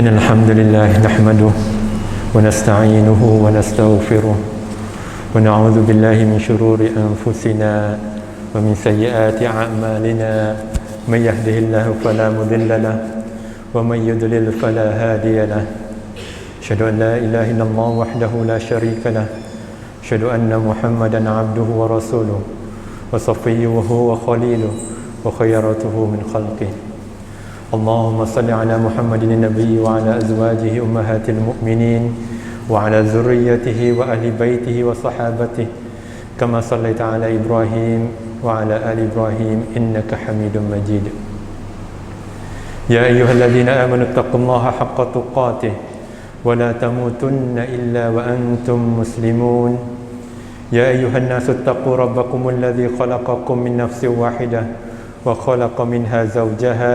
إن الحمد لله نحمده ونستعينه ونستغفره ونعوذ بالله من شرور أنفسنا ومن سيئات أعمالنا من يهده الله فلا مضل له ومن يضلل فلا هادي له أشهد أن لا إله إلا الله وحده لا شريك له أشهد أن محمدا عبده ورسوله وصفيه وخليله وخيرته من خلقه اللهم صل على محمد النبي وعلى أزواجه أمهات المؤمنين وعلى ذريته وأهل بيته وصحابته. كما صليت على إبراهيم وعلى آل إبراهيم إنك حميد مجيد. يا أيها الذين آمنوا اتقوا الله حق تقاته ولا تموتن إلا وأنتم مسلمون. يا أيها الناس اتقوا ربكم الذي خلقكم من نفس واحدة وخلق منها زوجها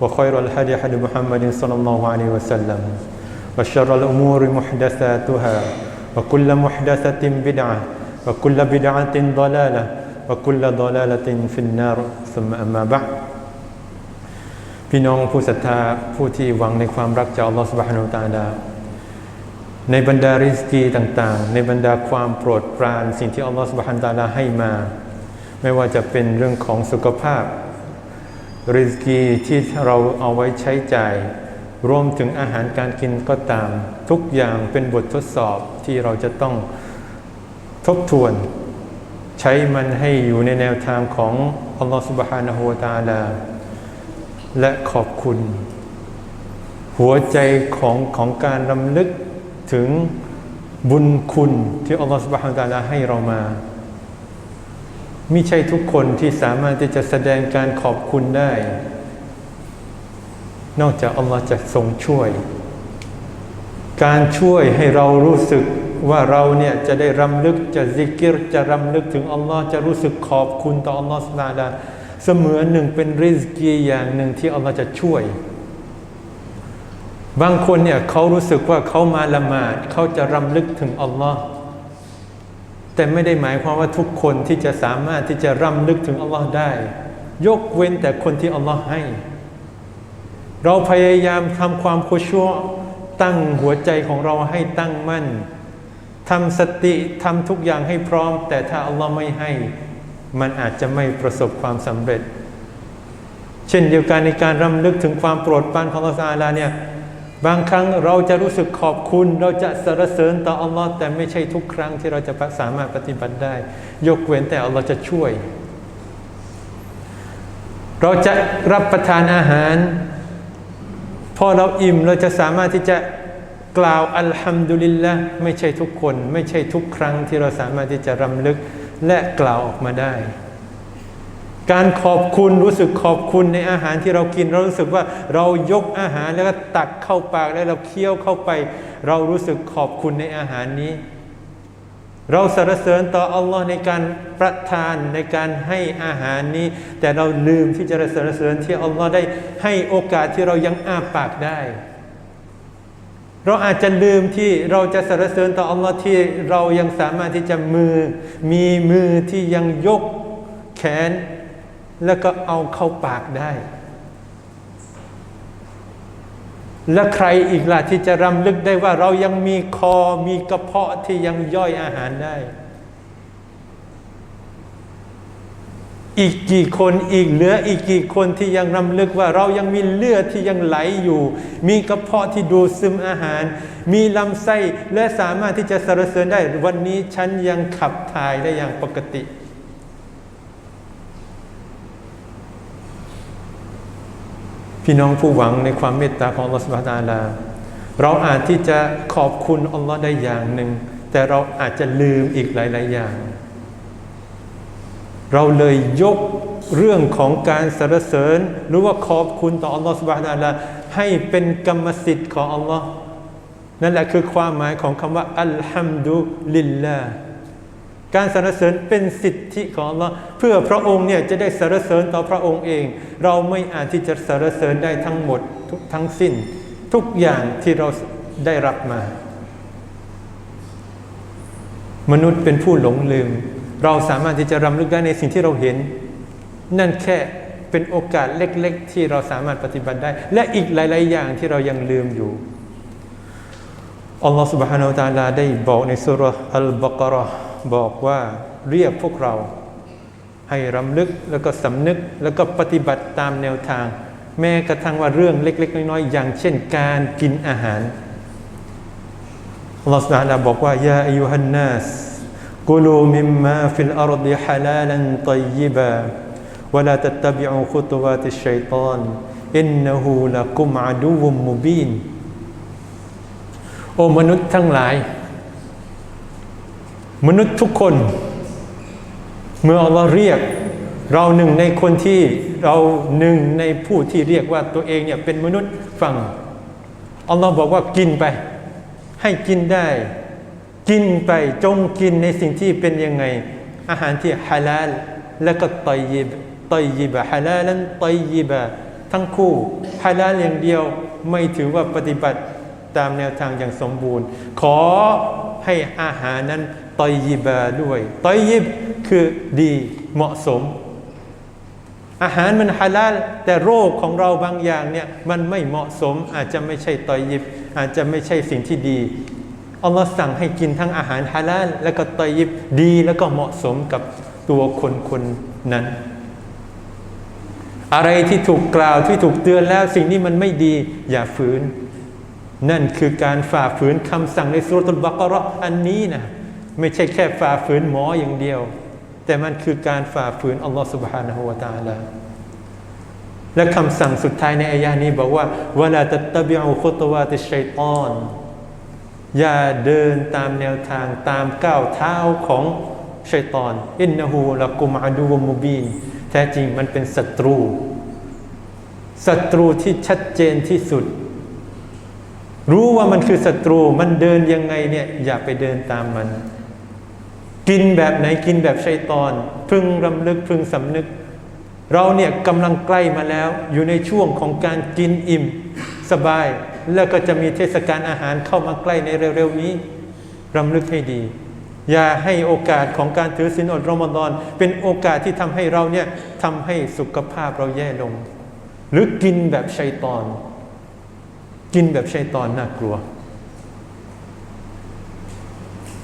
وخير الهدي هدي محمد صلى الله عليه وسلم وشر الأمور محدثاتها وكل محدثة بدعة وكل بدعة ضلالة وكل ضلالة في النار ثم أما بعد พี่น้องผู้ศรัทธาผู้ที่หวังในความรักจากอัลลอฮฺสุบฮานาตาลาในบรรดาริสกีต่างๆ ในบรรดาความโปรดปรานสิ่งที่อัลลอฮฺสุบฮานาตาลาให้มา ไม่ว่าจะเป็นเรื่องของสุขภาพ ริสกีที่เราเอาไว้ใช้จ่าย รวมถึงอาหารการกินก็ตาม ทุกอย่างเป็นบททดสอบที่เราจะต้องทบทวน ใช้มันให้อยู่ในแนวทางของอัลลอฮฺสุบฮานะฮูวะตาลาและขอบคุณ หัวใจของของการรำลึกถึงบุญคุณที่อัลลอฮฺสุบฮานะฮูวะตาลาให้เรามา มิใช่ทุกคนที่สามารถที่จะแสดงการขอบคุณได้ นอกจากอัลลอฮ์จะทรงช่วย การช่วยให้เรารู้สึกว่าเราเนี่ยจะได้รำลึกจะซิกิรจะรำลึกถึงอัลลอฮ์จะรู้สึกขอบคุณต่ออัลลอฮ์สุลาดาเสมือนหนึ่งเป็นริสกีอย่างหนึ่งที่อัลลอฮ์จะช่วย บางคนเนี่ยเขารู้สึกว่าเขามาละหมาดเขาจะรำลึกถึงอัลลอฮ์ แต่ไม่ได้หมายความว่าทุกคนที่จะสามารถที่จะรำลึกถึงอัลลอฮ์ได้ ยกเว้นแต่คนที่อัลลอฮ์ให้ เราพยายามทำความโคชัวตั้งหัวใจของเราให้ตั้งมั่นทำสติทำทุกอย่างให้พร้อม แต่ถ้าอัลลอฮ์ไม่ให้ มันอาจจะไม่ประสบความสำเร็จ เช่นเดียวกันในการรำลึกถึงความโปรดปรานของอัลลอฮ์เนี่ย บางครั้งเราจะรู้สึกขอบคุณ เราจะสรรเสริญต่ออัลลอฮ์แต่ไม่ใช่ทุกครั้งที่เราจะสามารถปฏิบัติได้ ยกเว้นแต่อัลลอฮ์จะช่วย เราจะรับประทานอาหาร พอเราอิ่มเราจะสามารถที่จะกล่าวอัลฮัมดุลิลละไม่ใช่ทุกคน ไม่ใช่ทุกครั้งที่เราสามารถที่จะรำลึกและกล่าวออกมาได้ การขอบคุณรู้สึกขอบคุณในอาหารที่เรากิน เรารู้สึกว่าเรายกอาหารแล้วก็ตักเข้าปากแล้วเราเคี้ยวเข้าไป เรารู้สึกขอบคุณในอาหารนี้ เราสรรเสริญต่ออัลลอฮ์ในการประทานในการให้อาหารนี้ แต่เราลืมที่จะสรรเสริญที่อัลลอฮ์ได้ให้โอกาสที่เรายังอ้าปากได้ เราอาจจะลืมที่เราจะสรรเสริญต่ออัลลอฮ์ที่เรายังสามารถที่จะมือมีมือที่ยังยกแขน แล้วก็เอาเข้าปากได้ และใครอีกล่ะที่จะรำลึกได้ว่าเรายังมีคอมีกระเพาะที่ยังย่อยอาหารได้ อีกกี่คนอีกเหลืออีกกี่คนที่ยังรำลึกว่าเรายังมีเลือดที่ยังไหลอยู่ มีกระเพาะที่ดูดซึมอาหาร มีลำไส้และสามารถที่จะสรรเสริญได้ วันนี้ฉันยังขับถ่ายได้อย่างปกติ พี่น้องผู้หวังในความเมตตาของอัลลอฮฺสุบฮานาลา เราอาจที่จะขอบคุณอัลลอฮ์ได้อย่างหนึ่ง แต่เราอาจจะลืมอีกหลาย ๆ อย่าง เราเลยยกเรื่องของการสรรเสริญ หรือว่าขอบคุณต่ออัลลอฮฺสุบฮานาละให้เป็นกรรมสิทธิ์ของอัลลอฮ์นั่นแหละคือความหมายของคำว่าอัลฮัมดุลิลลาห์ การสรรเสริญเป็นสิทธิของอัลลอฮ์เพื่อพระองค์เนี่ยจะได้สรรเสริญต่อพระองค์เอง เราไม่อาจที่จะสรรเสริญได้ทั้งหมดทุกทั้งสิ้น ทุกอย่างที่เราได้รับมา มนุษย์เป็นผู้หลงลืม เราสามารถที่จะรำลึกได้ในสิ่งที่เราเห็น นั่นแค่เป็นโอกาสเล็ก ๆ ที่เราสามารถปฏิบัติได้ และอีกหลาย ๆ อย่างที่เรายังลืมอยู่อัลลอฮฺ سبحانه และ تعالى ได้บอกในสุรอัลบากรอ บอกว่าเรียกพวกเรา ให้รำลึกแล้วก็สำนึกแล้วก็ปฏิบัติตามแนวทาง แม้กระทั่งว่าเรื่องเล็ก ๆ น้อยๆอย่างเช่นการกินอาหารลอสนาดาบอกว่ายาอายุฮันนัสกุลูมิมมาฟิลอารดิฮาลาลันตยิบะวะลาตัตบิอูขุตวาติชัยตอนอินนหูละกุมอาดูวมมุบีนโอมนุษย์ทั้งหลาย มนุษย์ทุกคน เมื่ออัลลอฮ์เรียก เราหนึ่งในคนที่เราหนึ่งในผู้ที่เรียกว่าตัวเองเนี่ยเป็นมนุษย์ฟังอัลลอฮ์บอกว่ากินไป ให้กินได้ กินไปจงกินในสิ่งที่เป็นยังไง อาหารที่ฮาลาลและก็ตอยยิบตอยยิบะฮาลาลันตอยยิบะทั้งคู่ฮาลาลอย่างเดียวไม่ถือว่าปฏิบัติตามแนวทางอย่างสมบูรณ์ ขอให้อาหารนั้น ตอยยิบะด้วยตอยยิบคือดีเหมาะสม อาหารมันฮาลาลแต่โรคของเราบางอย่างเนี่ยมันไม่เหมาะสมอาจจะไม่ใช่ตอยยิบ อาจจะไม่ใช่สิ่งที่ดีอัลลอฮ์สั่งให้กินทั้งอาหารฮาลาลแล้วก็ตอยยิบดีแล้วก็เหมาะสมกับตัวคนคนนั้น อะไรที่ถูกกล่าวที่ถูกเตือนแล้วสิ่งนี้มันไม่ดีอย่าฝืน นั่นคือการฝ่าฝืนคำสั่งในสุรตุลบักราะอันนี้นะ ไม่ใช่แค่ฝ่าฝืนหมออย่างเดียว แต่มันคือการฝ่าฝืนอัลลอฮฺสุบฮานะฮูวาตาลาและคำสั่งสุดท้ายในอายานี้บอกว่าเวลาตะตบิอุคุตวาติชัยตอนอย่าเดินตามแนวทางตามก้าวเท้าของชัยตอน อินนหูละกุมอาดูมูบีนแท้จริงมันเป็นศัตรูศัตรูที่ชัดเจนที่สุด รู้ว่ามันคือศัตรูมันเดินยังไงเนี่ยอย่าไปเดินตามมัน กินแบบไหนกินแบบชัยตอน พึงรำลึกพึงสำนึก เราเนี่ยกำลังใกล้มาแล้ว อยู่ในช่วงของการกินอิ่ม สบาย แล้วก็จะมีเทศกาลอาหารเข้ามาใกล้ในเร็วๆนี้รำลึกให้ดี อย่าให้โอกาสของการถือศีลอดรอมฎอนเป็นโอกาสที่ทำให้เราเนี่ยทำให้สุขภาพเราแย่ลง หรือกินแบบชัยตอน กินแบบชัยตอนน่ากลัว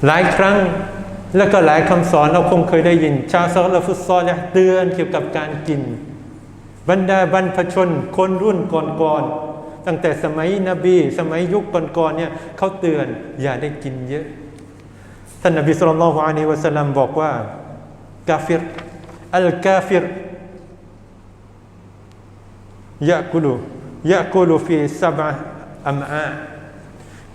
หลายครั้ง แล้วก็หลายคำสอนเราคงเคยได้ยิน ชาวซอลฟุตซอลเนี่ยเตือนเกี่ยวกับการกิน บรรดาบรรพชนคนรุ่นก่อนๆตั้งแต่สมัยนบี สมัยยุคก่อนๆเนี่ยเขาเตือนอย่าได้กินเยอะท่านนบีสุลต่านละฮ์อะลัยวะสัลลัมบอกว่ากาฟิรอัลกาฟิรยะกุลูยะกุลูฟีซับะอัมอา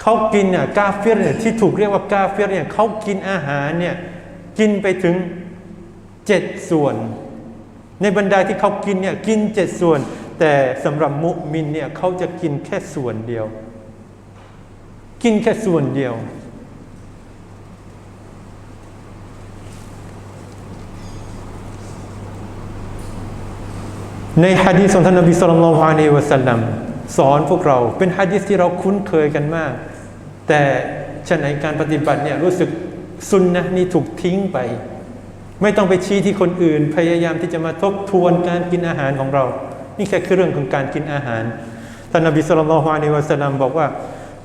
เขากินเนี่ยกาเฟียเนี่ยที่ถูกเรียกว่ากาเฟียเนี่ยเขากินอาหารเนี่ยกินไปถึงเจ็ดส่วน ในบรรดาที่เขากินเนี่ยกินเจ็ดส่วน แต่สำหรับมุมินเนี่ยเขาจะกินแค่ส่วนเดียว กินแค่ส่วนเดียวในฮะดีษของท่านนบีสุลต่านละฮ์อะลัยวะสัลลัม สอนพวกเราเป็นฮะดีษที่เราคุ้นเคยกันมาก แต่ฉะไหนการปฏิบัติเนี่ยรู้สึกซุนนะนี่ถูกทิ้งไป ไม่ต้องไปชี้ที่คนอื่น พยายามที่จะมาทบทวนการกินอาหารของเรา นี่แค่คือเรื่องของการกินอาหารท่านนบีสุลต่านละฮ์ในวะสลลัมบอกว่า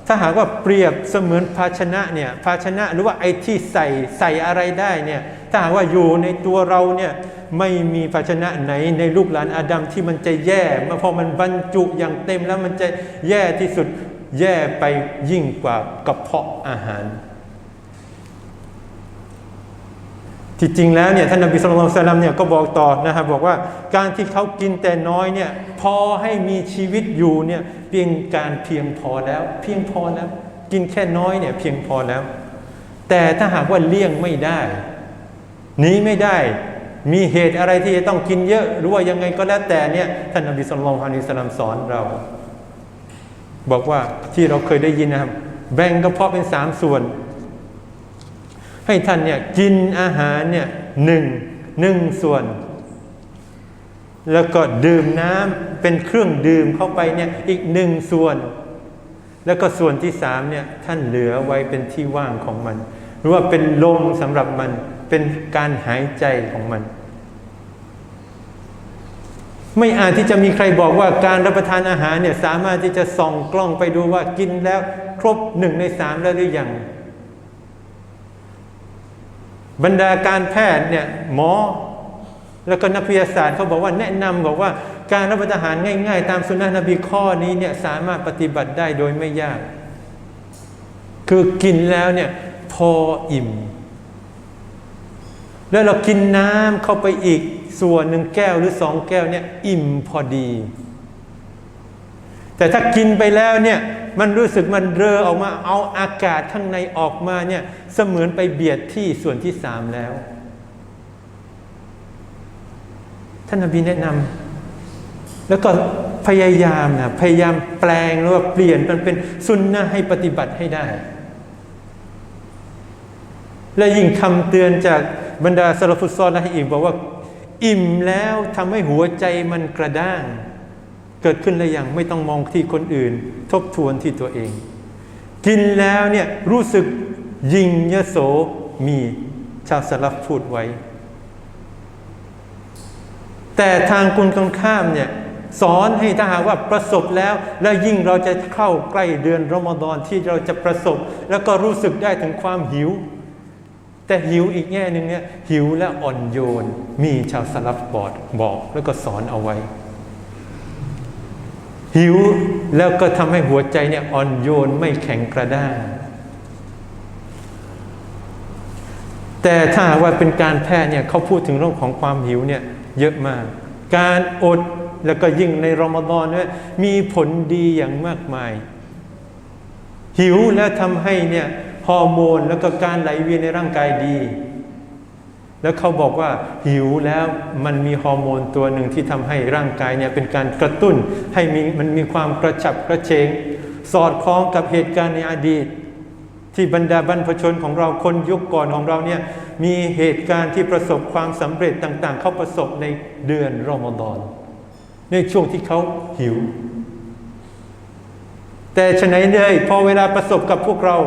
ถ้าหากว่าเปรียบเสมือนภาชนะเนี่ยภาชนะหรือว่าไอ้ที่ใส่ใส่อะไรได้เนี่ยถ้าหากว่าอยู่ในตัวเราเนี่ย ไม่มีภาชนะไหนในลูกหลานอาดัมที่มันจะแย่เมื่อพอมันบรรจุอย่างเต็มแล้วมันจะแย่ที่สุดแย่ไปยิ่งกว่ากระเพาะอาหาร ที่จริงแล้วเนี่ยท่านนบีสุลต่านเนี่ยก็บอกต่อนะครับบอกว่าการที่เขากินแต่น้อยเนี่ยพอให้มีชีวิตอยู่เนี่ยเพียงการเพียงพอแล้ว เพียงพอแล้ว กินแค่น้อยเนี่ยเพียงพอแล้ว แต่ถ้าหากว่าเลี่ยงไม่ได้หนีไม่ได้ มีเหตุอะไรที่จะต้องกินเยอะหรือว่ายังไงก็แล้วแต่เนี่ยท่านนบีสุลต่านฮานิสลามสอนเรา บอกว่าที่เราเคยได้ยินนะครับ แบ่งกระเพาะเป็นสามส่วน ให้ท่านเนี่ยกินอาหารเนี่ยหนึ่งหนึ่งส่วน แล้วก็ดื่มน้ำเป็นเครื่องดื่มเข้าไปเนี่ยอีกหนึ่งส่วน แล้วก็ส่วนที่สามเนี่ยท่านเหลือไว้เป็นที่ว่างของมัน หรือว่าเป็นลมสำหรับมัน เป็นการหายใจของมัน ไม่อาจที่จะมีใครบอกว่าการรับประทานอาหารเนี่ยสามารถที่จะส่องกล้องไปดูว่ากินแล้วครบหนึ่งในสามแล้วหรือยังบรรดาการแพทย์เนี่ยหมอ แล้วก็นักวิทยาศาสตร์เขาบอกว่าแนะนำบอกว่าการรับประทานอาหารง่าย ๆ ตามสุนนะนบีข้อนี้เนี่ยสามารถปฏิบัติได้โดยไม่ยาก คือกินแล้วเนี่ยพออิ่ม แล้วเรากินน้ำเข้าไปอีกส่วนหนึ่งแก้วหรือสองแก้วเนี่ยอิ่มพอดี แต่ถ้ากินไปแล้วเนี่ยมันรู้สึกมันเรอออกมาเอาอากาศข้างในออกมาเนี่ยเสมือนไปเบียดที่ส่วนที่สามแล้ว ท่านนบีแนะนำแล้วก็พยายามนะพยายามแปลงหรือว่าเปลี่ยนมันเป็นสุนนะให้ปฏิบัติให้ได้ และยิ่งคำเตือนจาก บรรดาสลฟุตซอลนะอีกบอกว่า อิ่มแล้วทำให้หัวใจมันกระด้าง เกิดขึ้นแล้วยังไม่ต้องมองที่คนอื่น ทบทวนที่ตัวเอง กินแล้วเนี่ยรู้สึกยิงยโสมีชาวสลับพูดไว้ แต่ทางคุณตรงข้ามเนี่ยสอนให้ถ้าหากว่าประสบแล้ว แล้วยิ่งเราจะเข้าใกล้เดือนรอมฎอนที่เราจะประสบ แล้วก็รู้สึกได้ถึงความหิว แต่หิวอีกแง่หนึ่งเนี่ยหิวและอ่อนโยน มีชาวสลับบอดบอกแล้วก็สอนเอาไว้ หิวแล้วก็ทำให้หัวใจเนี่ยอ่อนโยนไม่แข็งกระด้างแต่ถ้าว่าเป็นการแพทย์เนี่ยเขาพูดถึงเรื่องของความหิวเนี่ยเยอะมาก การอดแล้วก็ยิ่งในรอมฎอนเนี่ยมีผลดีอย่างมากมาย หิวแล้วทำให้เนี่ย ฮอร์โมนแล้วก็การไหลเวียนในร่างกายดี แล้วเขาบอกว่าหิวแล้วมันมีฮอร์โมนตัวหนึ่งที่ทำให้ร่างกายเนี่ยเป็นการกระตุ้นให้มีมันมีความกระฉับกระเฉง สอดคล้องกับเหตุการณ์ในอดีต ที่บรรดาบรรพชนของเราคนยุคก่อนของเราเนี่ยมีเหตุการณ์ที่ประสบความสำเร็จต่างๆ เขาประสบในเดือนรอมฎอนในช่วงที่เขาหิว แต่ฉะไหนเลยพอเวลาประสบกับพวกเรา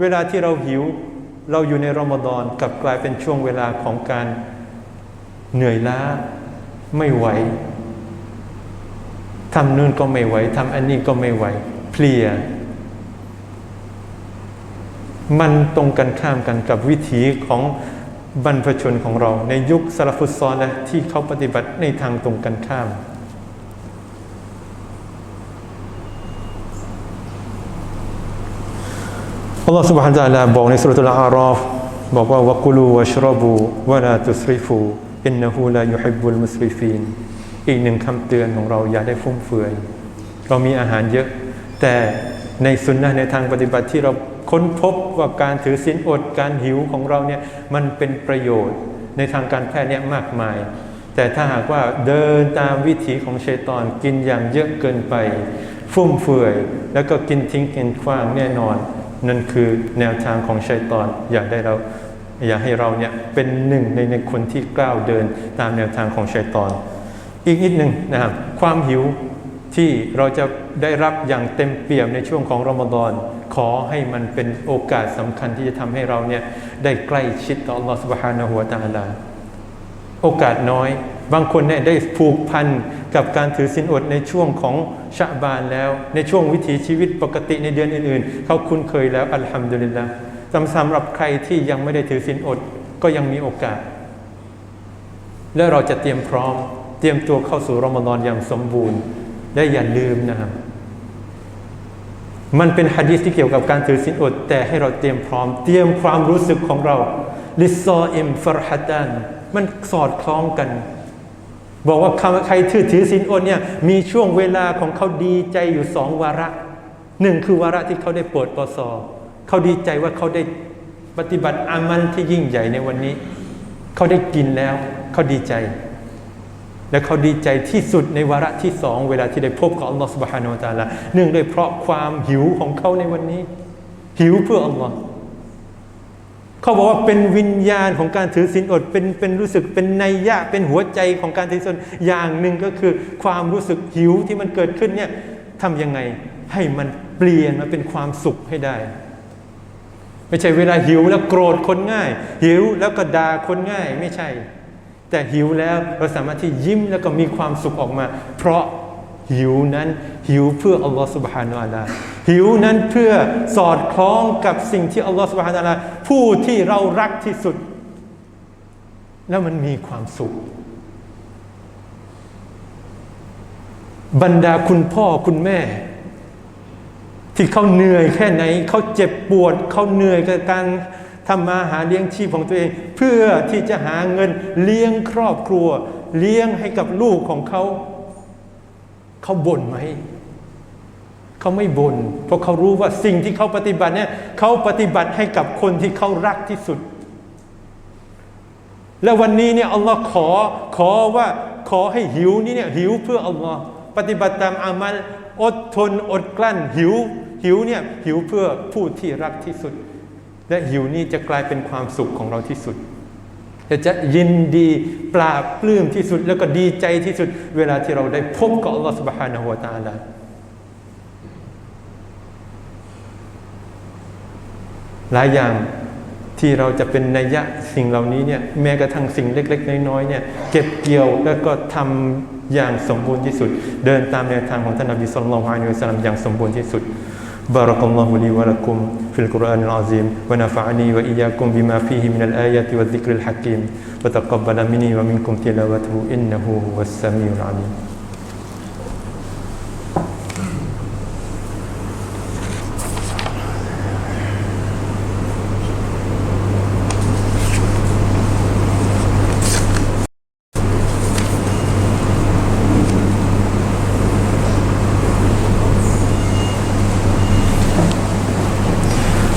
เวลาที่เราหิว เราอยู่ในรอมฎอนกลับกลายเป็นช่วงเวลาของการเหนื่อยล้าไม่ไหวทำนู่นก็ไม่ไหวทำอันนี้ก็ไม่ไหวเพลีย มันตรงกันข้ามกันกับวิถีของบรรพชนของเรา ในยุคสลาฟุตซอลนะที่เขาปฏิบัติในทางตรงกันข้าม อัลลอฮฺ سبحانه และ تعالى บอกในสุรทูลอาราฟบอกว่าวะกุลูวะชรบูวะลาตุสริฟูอินนะฮูลายุฮิบบุลมุสริฟีนอีกหนึ่งคำเตือนของเราอย่าได้ฟุ่มเฟือย เรามีอาหารเยอะ แต่ในสุนนะในทางปฏิบัติที่เราค้นพบว่าการถือศีลอดการหิวของเราเนี่ยมันเป็นประโยชน์ในทางการแพทย์เนี่ยมากมาย แต่ถ้าหากว่าเดินตามวิถีของชัยตอนกินอย่างเยอะเกินไป ฟุ่มเฟือย แล้วก็กินทิ้งกินขว้างแน่นอน นั่นคือแนวทางของชัยตอนอยากได้เราอยากให้เราเนี่ยเป็นหนึ่งในในคนที่กล้าวเดินตามแนวทางของชัยตอน อีกนิดหนึ่งนะครับความหิวที่เราจะได้รับอย่างเต็มเปี่ยมในช่วงของรอมฎอนขอให้มันเป็นโอกาสสำคัญที่จะทำให้เราเนี่ยได้ใกล้ชิดต่อ Allah Subhanahu wa Taala โอกาสน้อย บางคนเนี่ยได้ผูกพันกับการถือศีลอดในช่วงของชะบานแล้ว ในช่วงวิถีชีวิตปกติในเดือนอื่นๆ เขาคุ้นเคยแล้วอัลฮัมดุลิลละสำหรับใครที่ยังไม่ได้ถือศีลอดก็ยังมีโอกาส และเราจะเตรียมพร้อม เตรียมตัวเข้าสู่รอมฎอนอย่างสมบูรณ์ และอย่าลืมนะครับมันเป็นฮะดีษที่เกี่ยวกับการถือศีลอด แต่ให้เราเตรียมพร้อม เตรียมความรู้สึกของเราลิซออิมฟรฮัตันมันสอดคล้องกัน บอกว่าใครถือถือศีลอดเนี่ยมีช่วงเวลาของเขาดีใจอยู่สองวาระหนึ่งคือวาระที่เขาได้เปิดปศเขาดีใจว่าเขาได้ปฏิบัติอามันที่ยิ่งใหญ่ในวันนี้ เขาได้กินแล้วเขาดีใจ และเขาดีใจที่สุดในวาระที่สองเวลาที่ได้พบกับอัลลอฮฺสุบฮานาอัลตะอาลาเนื่องด้วยเพราะความหิวของเขาในวันนี้ หิวเพื่ออัลลอฮ์ เขาบอกว่าเป็นวิญญาณของการถือศีลอดเป็นเป็นรู้สึกเป็นนัยยะเป็นหัวใจของการถือศีลอดอย่างหนึ่งก็คือความรู้สึกหิวที่มันเกิดขึ้นเนี่ยทำยังไงให้มันเปลี่ยนมาเป็นความสุขให้ได้ ไม่ใช่เวลาหิวแล้วโกรธคนง่าย หิวแล้วก็ด่าคนง่ายไม่ใช่ แต่หิวแล้วเราสามารถที่ยิ้มแล้วก็มีความสุขออกมา เพราะ หิวนั้นหิวเพื่ออัลลอฮฺสุบฮานาอัลลอฮหิวนั้นเพื่อสอดคล้องกับสิ่งที่อัลลอฮฺสุบฮานาอัลลอฮผู้ที่เรารักที่สุด แล้วมันมีความสุข บรรดาคุณพ่อคุณแม่ ที่เขาเหนื่อยแค่ไหน เขาเจ็บปวด เขาเหนื่อยกับการทำมาหาเลี้ยงชีพของตัวเอง เพื่อที่จะหาเงินเลี้ยงครอบครัว เลี้ยงให้กับลูกของเขา เขาบ่นไหมเขาไม่บน่นเพราะเขารู้ว่าสิ่งที่เขาปฏิบัติเนี่ยเขาปฏิบัติให้กับคนที่เขารักที่สุด และวันนี้เนี่ยอัลลอฮ์ขอขอว่าขอให้หิวนี่เนี่ยหิวเพื่ออัลลอฮ์ปฏิบัติตามอามัลอดทนอดกลั้นหิว หิวเนี่ยหิวเพื่อผู้ที่รักที่สุด และหิวนี้จะกลายเป็นความสุขของเราที่สุด จะจะยินดีปราบปลื้มที่สุด แล้วก็ดีใจที่สุด เวลาที่เราได้พบกับอัลลอฮ์ سبحانه และ تعالى หลายอย่างที่เราจะเป็นนัยยะสิ่งเหล่านี้เนี่ยแม้กระทั่งสิ่งเล็ก ๆ น้อยๆเนี่ยเก็บเกี่ยวแล้วก็ทำอย่างสมบูรณ์ที่สุด เดินตามแนวทางของท่านนบีสุลต่านละฮ์อะลัยฮิวะสัลลัมอย่างสมบูรณ์ที่สุด بارك الله لي ولكم في القرآن العظيم ونفعني وإياكم بما فيه من الآيات والذكر الحكيم وتقبل مني ومنكم تلاوته إنه هو السميع العليم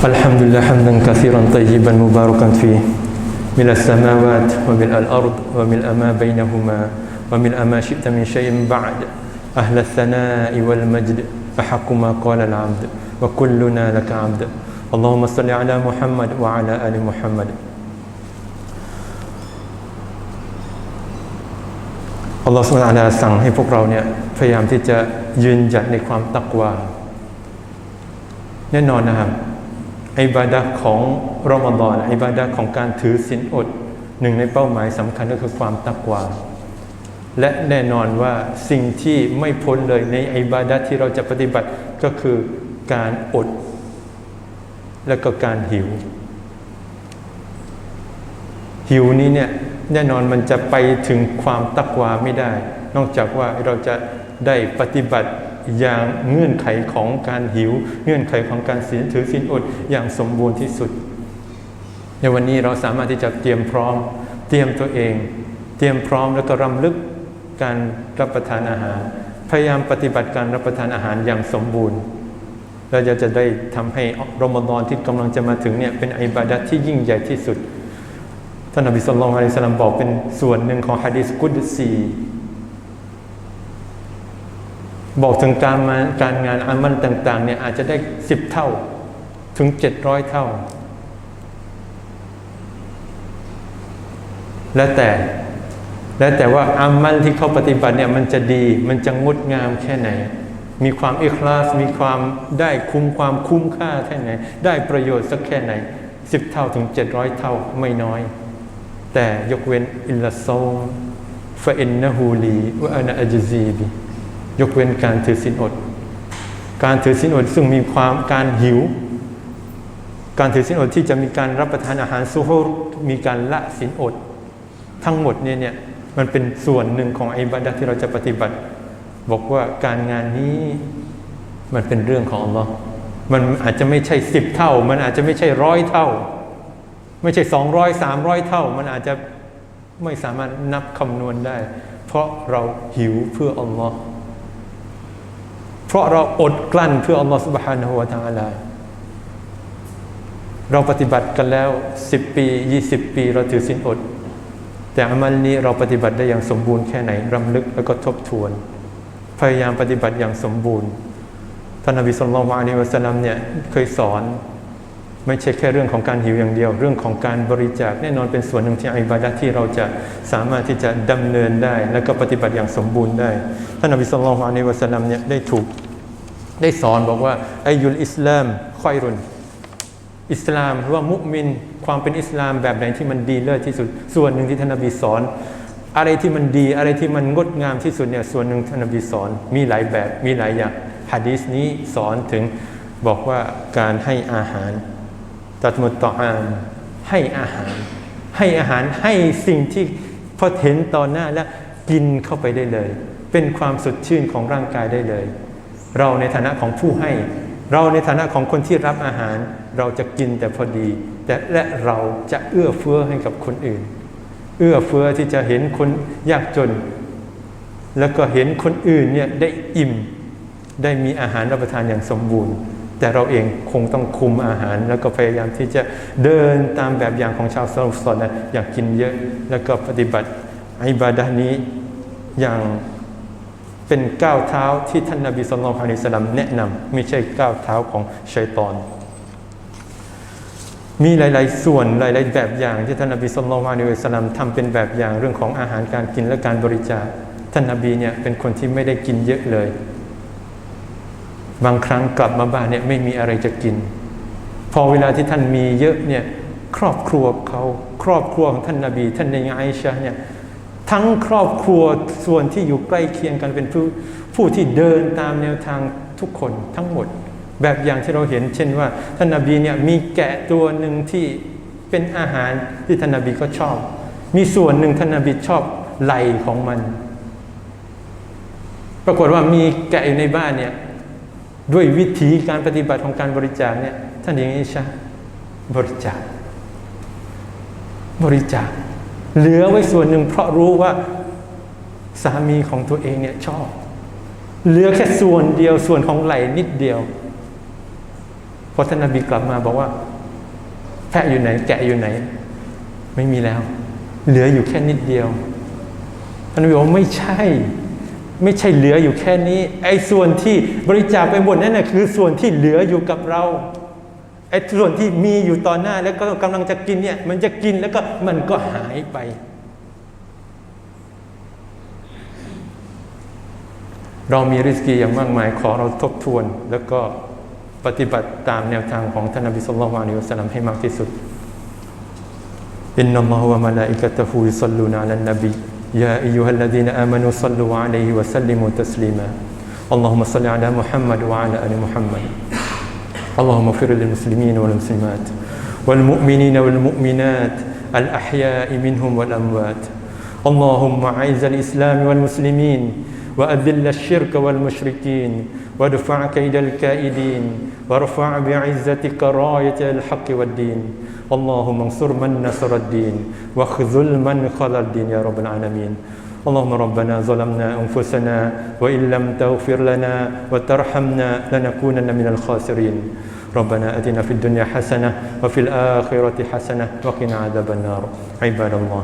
الحمد لله حمدا كثيرا طيبا مباركا فيه من السماوات وملء الأرض وملء ما بينهما وملء ما شئت من شيء بعد أهل الثناء والمجد أحق ما قال العبد وكلنا لك عبد اللهم صل على محمد وعلى آل محمد อัลลอฮฺสุบฮานะสั่งให้พวกเราเนี่ยพยายามที่จะยืนหยัดในความตักวา แน่นอนนะครับ อิบาดะของรอมฎอนอิบาดะของการถือศีลอดหนึ่งในเป้าหมายสำคัญก็คือความตักวาและแน่นอนว่าสิ่งที่ไม่พ้นเลยในอิบาดะที่เราจะปฏิบัติก็คือการอด และก็การหิว หิวนี้เนี่ยแน่นอนมันจะไปถึงความตักวาไม่ได้ นอกจากว่าเราจะได้ปฏิบัติ อย่างเงื่อนไขของการหิว เงื่อนไขของการศีลถือศีลอดอย่างสมบูรณ์ที่สุด ในวันนี้เราสามารถที่จะเตรียมพร้อม เตรียมตัวเอง เตรียมพร้อมแล้วก็รำลึกการรับประทานอาหาร พยายามปฏิบัติการรับประทานอาหารอย่างสมบูรณ์เราจะจะได้ทำให้รอมฎอนที่กำลังจะมาถึงเนี่ยเป็นอิบาดัตที่ยิ่งใหญ่ที่สุดท่านนบีสุลต่านอะลัยสลามบอกเป็นส่วนหนึ่งของฮะดีษกุดซี บอกถึงการมาการงานอามันต่างๆเนี่ยอาจจะได้สิบเท่าถึงเจ็ดร้อยเท่า แล้วแต่แล้วแต่ว่าอามันที่เขาปฏิบัติเนี่ยมันจะดีมันจะงดงามแค่ไหน มีความอิคลาส มีความได้คุ้มความคุ้มค่าแค่ไหน ได้ประโยชน์สักแค่ไหนสิบเท่าถึงเจ็ดร้อยเท่าไม่น้อย แต่ยกเว้นอิลลัซอมฟะอินนะฮูลีวะอานะอัจซีบี ยกเว้นการถือศีลอด การถือศีลอดซึ่งมีความการหิว การถือศีลอดที่จะมีการรับประทานอาหารซูโฮมีการละศีลอด ทั้งหมดเนี่ยเนี่ยมันเป็นส่วนหนึ่งของอิบาดะที่เราจะปฏิบัติ บอกว่าการงานนี้มันเป็นเรื่องของอัลลอฮ์มันอาจจะไม่ใช่สิบเท่า มันอาจจะไม่ใช่ร้อยเท่า ไม่ใช่สองร้อยสามร้อยเท่า มันอาจจะไม่สามารถนับคำนวณได้ เพราะเราหิวเพื่ออัลลอฮ์ เพราะเราอดกลั้นเพื่ออัลลอฮฺ سبحانه และ تعالى เราปฏิบัติกันแล้วสิบปียี่สิบปีเราถือศีลอด แต่อามัลนี้เราปฏิบัติได้อย่างสมบูรณ์แค่ไหนรำลึกแล้วก็ทบทวน พยายามปฏิบัติอย่างสมบูรณ์ท่านนบีสุลต่านละอัลวะสัลลัมเนี่ยเคยสอน ไม่ใช่แค่เรื่องของการหิวอย่างเดียว เรื่องของการบริจาคแน่นอนเป็นส่วนหนึ่งที่อิบาดะที่เราจะสามารถที่จะดำเนินได้ แล้วก็ปฏิบัติอย่างสมบูรณ์ได้ท่านนบีสุลต่านละอัลวะสัลลัมเนี่ยได้ถูกได้สอนบอกว่าอายุลอิสลามค่อยรุนอิสลามหรือว่ามุมินความเป็นอิสลามแบบไหนที่มันดีเลิศที่สุด ส่วนหนึ่งที่ท่านนบีสอน อะไรที่มันดีอะไรที่มันงดงามที่สุดเนี่ยส่วนหนึ่งท่านนบีสอน มีหลายแบบมีหลายอย่างฮะดีษนี้สอนถึงบอกว่าการให้อาหาร ตัดมุตต่ออามให้อาหาร ให้อาหารให้สิ่งที่พอเห็นต่อหน้าแล้วกินเข้าไปได้เลย เป็นความสดชื่นของร่างกายได้เลย เราในฐานะของผู้ให้ เราในฐานะของคนที่รับอาหาร เราจะกินแต่พอดี แต่และเราจะเอื้อเฟื้อให้กับคนอื่น เอื้อเฟื้อที่จะเห็นคนยากจน แล้วก็เห็นคนอื่นเนี่ยได้อิ่ม ได้มีอาหารรับประทานอย่างสมบูรณ์ แต่เราเองคงต้องคุมอาหาร แล้วก็พยายามที่จะเดินตามแบบอย่างของชาวซาลุฟซอนนะอยากกินเยอะ แล้วก็ปฏิบัติอิบาดะห์นี้อย่างเป็นก้าวเท้าที่ท่านนาบีสุลต่านอะลัยฮิสลามแนะนำไม่ใช่ก้าวเท้าของชัยตอน มีหลาย ๆ ส่วนหลาย ๆ แบบอย่างที่ท่านนบีสุลต่านอะลัยฮิสลามทำเป็นแบบอย่างเรื่องของอาหารการกินและการบริจาคท่านนบีเนี่ยเป็นคนที่ไม่ได้กินเยอะเลย บางครั้งกลับมาบ้านเนี่ยไม่มีอะไรจะกิน พอเวลาที่ท่านมีเยอะเนี่ยครอบครัวเขาครอบครัวของท่านนาบี ท่านในไอชาเนี่ยทั้งครอบครัวส่วนที่อยู่ใกล้เคียงกันเป็นผู้ผู้ที่เดินตามแนวทางทุกคนทั้งหมด แบบอย่างที่เราเห็น เช่นว่า ท่านนาบีเนี่ยมีแกะตัวหนึ่งที่เป็นอาหารที่ท่านนาบีก็ชอบ มีส่วนหนึ่งท่านนาบีชอบไหลของมัน ปรากฏว่ามีแกะอยู่ในบ้านเนี่ย ด้วยวิธีการปฏิบัติของการบริจาคเนี่ยท่านเองอิชาบริจาค บริจาค เหลือไว้ส่วนหนึ่งเพราะรู้ว่าสามีของตัวเองเนี่ยชอบ เหลือแค่ส่วนเดียวส่วนของไหลนิดเดียวพอท่านนบีกลับมาบอกว่า แพะอยู่ไหน แกะอยู่ไหน ไม่มีแล้ว เหลืออยู่แค่นิดเดียวท่านนบีบอกไม่ใช่ ไม่ใช่เหลืออยู่แค่นี้ ไอ้ส่วนที่บริจาคไปหมดนั่นนะคือส่วนที่เหลืออยู่กับเราไอ้ส่วนที่มีอยู่ตอนหน้าแล้วก็กำลังจะกินเนี่ย มันจะกินแล้วก็มันก็หายไป เรามีริสกีอย่างมากมายขอเราทบทวน แล้วก็ปฏิบัติตามแนวทางของท่านนบีสุลต่านอัลลอฮฺให้มากที่สุดอินนัลลอฮฺวะมะลาอิกะตะฮูยุซัลลูนอะลันนบี يا أيها الذين آمنوا صلوا عليه وسلموا تسليما. اللهم صل على محمد وعلى آل محمد. اللهم اغفر للمسلمين والمسلمات والمؤمنين والمؤمنات الأحياء منهم والأموات. اللهم أعز الإسلام والمسلمين وأذل الشرك والمشركين وادفع كيد الكائدين وارفع بعزتك راية الحق والدين. اللهم انصر من نصر الدين واخذل من خذل الدين يا رب العالمين. اللهم ربنا ظلمنا أنفسنا وإن لم تغفر لنا وترحمنا لنكونن من الخاسرين. ربنا أتنا في الدنيا حسنة وفي الآخرة حسنة وقنا عذاب النار. عباد الله